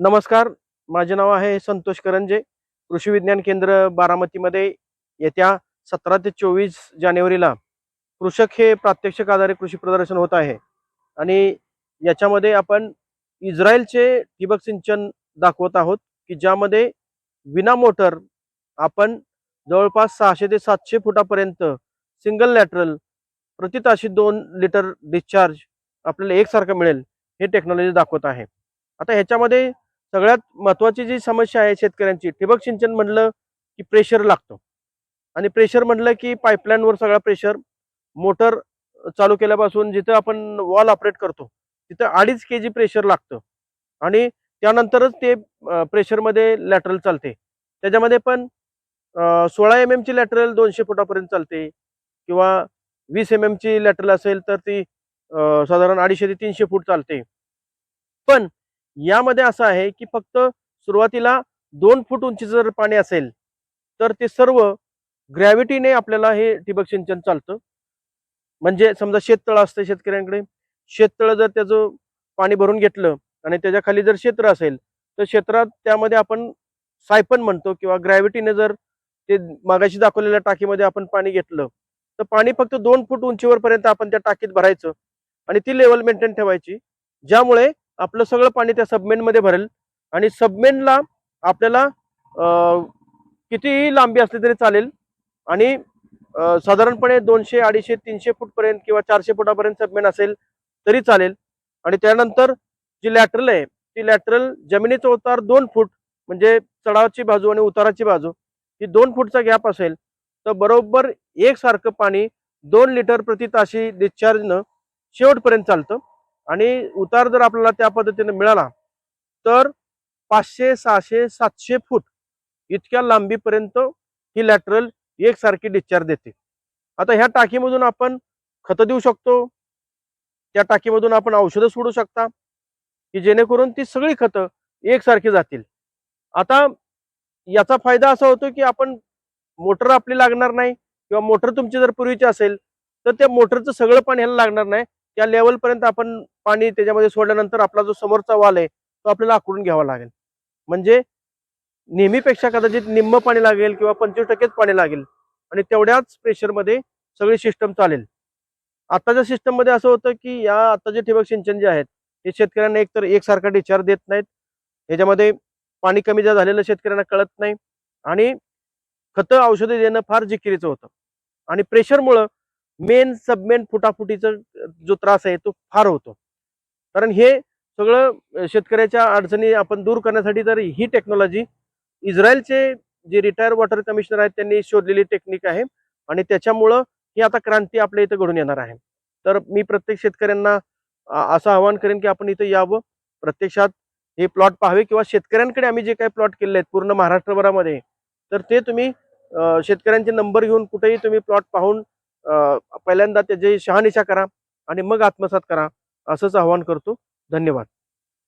नमस्कार माझे नाव आहे संतोष करंजे. कृषी विज्ञान केंद्र बारामतीमध्ये येत्या सतरा ते चोवीस जानेवारीला कृषक हे प्रात्यक्षिक आधारित कृषी प्रदर्शन होत आहे. आणि याच्यामध्ये आपण इस्रायलचे ठिबक सिंचन दाखवत आहोत की ज्यामध्ये विना मोटर आपण जवळपास सहाशे ते सातशे फुटापर्यंत सिंगल लॅटरल प्रति ताशी दोन लिटर डिस्चार्ज आपल्याला एकसारखं मिळेल हे टेक्नॉलॉजी दाखवत आहे. आता ह्याच्यामध्ये सगळ्यात महत्वाची जी समस्या आहे शेतकऱ्यांची ठिबक सिंचन म्हणलं की प्रेशर लागतो. आणि प्रेशर म्हणलं की पाईपलाईनवर सगळा प्रेशर मोटर चालू केल्यापासून जिथं आपण वॉल ऑपरेट करतो तिथं अडीच के जी प्रेशर लागतं. आणि त्यानंतरच ते प्रेशरमध्ये लॅटरल चालते. त्याच्यामध्ये पण सोळा एम एमची लॅटरल दोनशे फुटापर्यंत चालते. किंवा वीस एम एमची लॅटरल असेल तर ती साधारण अडीचशे ते तीनशे फूट चालते. पण यामध्ये असं आहे की फक्त सुरुवातीला दोन फूट उंचीचं जर पाणी असेल तर ते सर्व ग्रॅव्हिटीने आपल्याला हे ठिबक सिंचन चालतं. म्हणजे समजा शेततळ असतं शेतकऱ्यांकडे. शेततळ जर त्याचं पाणी भरून घेतलं आणि त्याच्याखाली जर क्षेत्र असेल तर क्षेत्रात त्यामध्ये आपण सायपन म्हणतो किंवा ग्रॅव्हिटीने जर ते मागाशी दाखवलेल्या टाकीमध्ये आपण पाणी घेतलं तर पाणी फक्त दोन फूट उंचीवर पर्यंत आपण त्या टाकीत भरायचं आणि ती लेवल मेंटेन ठेवायची. ज्यामुळे आपलं सगळं पाणी त्या सबमेनमध्ये भरेल. आणि सबमेनला आपल्याला कितीही लांबी असली तरी चालेल. आणि साधारणपणे दोनशे अडीचशे तीनशे फूटपर्यंत किंवा चारशे फुटापर्यंत सबमेन असेल तरी चालेल. आणि त्यानंतर जी लॅटरल आहे ती लॅटरल जमिनीचा उतार दोन फूट म्हणजे चढावाची बाजू आणि उताराची बाजू ही दोन फूटचा गॅप असेल तर बरोबर एकसारखं पाणी दोन लिटर प्रति ताशी डिस्चार्जनं शेवटपर्यंत चालतं. आणि उतार जर आपल्याला त्या पद्धतीने मिळाला तर पाचशे सहाशे सातशे फूट इतक्या लांबीपर्यंत ही लॅटरल एकसारखी डिस्चार्ज देते. आता ह्या टाकीमधून आपण खतं देऊ शकतो त्या टाकीमधून आपण औषधं सोडू शकता की जेणेकरून ती सगळी खतं एकसारखी जातील. आता याचा फायदा असा होतो की आपण मोटर आपली लागणार नाही किंवा मोटर तुमची जर पूर्वीची असेल तर त्या मोटरचं सगळं पाणी ह्याला लागणार नाही. त्या लेवलपर्यंत आपण पाणी त्याच्यामध्ये सोडल्यानंतर आपला जो समोरचा वाल आहे तो आपल्याला आखडून घ्यावा लागेल. म्हणजे नेहमीपेक्षा कदाचित निम्म पाणी लागेल किंवा पंचवीस टक्केच पाणी लागेल आणि तेवढ्याच प्रेशरमध्ये सगळी सिस्टम चालेल. आताच्या सिस्टममध्ये असं होतं की या आताचे ठिबक सिंचन जे आहेत हे शेतकऱ्यांना एकतर एकसारखा डिचार्ज देत नाहीत. ह्याच्यामध्ये पाणी कमी जर झालेलं शेतकऱ्यांना कळत नाही आणि खतं औषधं देणं फार जिकिरीचं होतं. आणि प्रेशरमुळं मेन सबमेन फुटाफुटीचा जो त्रास आहे तो फार होतो. कारण हे सगळं शेतकऱ्याच्या अडचणी आपण दूर करण्यासाठी तर ही टेक्नॉलॉजी इस्रायलचे जे रिटायर वॉटर कमिशनर आहेत त्यांनी शोधलेली टेक्निक आहे आणि त्याच्यामुळं ही आता क्रांती आपल्या इथं घडून येणार आहे. तर मी प्रत्येक शेतकऱ्यांना असं आवाहन करेन की आपण इथं यावं. प्रत्यक्षात हे प्लॉट पाहावे किंवा शेतकऱ्यांकडे आम्ही जे काही प्लॉट केले आहेत पूर्ण महाराष्ट्रभरामध्ये तर ते तुम्ही शेतकऱ्यांचे नंबर घेऊन कुठेही तुम्ही प्लॉट पाहून पहिल्यांदा त्याची शहानिशा करा आणि मग आत्मसात करा असंच आवाहन करतो. धन्यवाद.